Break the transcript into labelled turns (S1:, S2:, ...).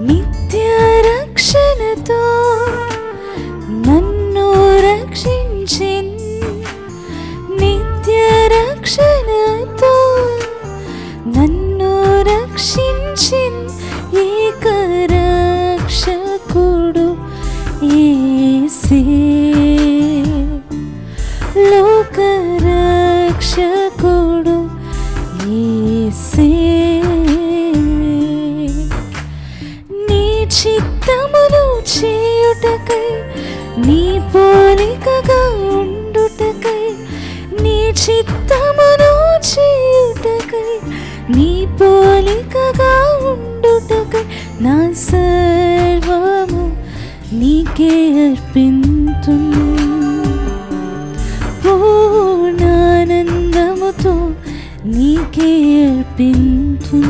S1: నిత్య రక్షణతో నన్ను రక్షించిన్ నిత్య రక్షణతో నన్ను చిత్తమును చేయుటకై నీ పోలికగా ఉండుటకై నీ చిత్తమును చేయుటకై నీ పోలికగా ఉండుటకై నా సర్వము నీకే అర్పింతు పూర్ణానందముతో నీకే అర్పింతు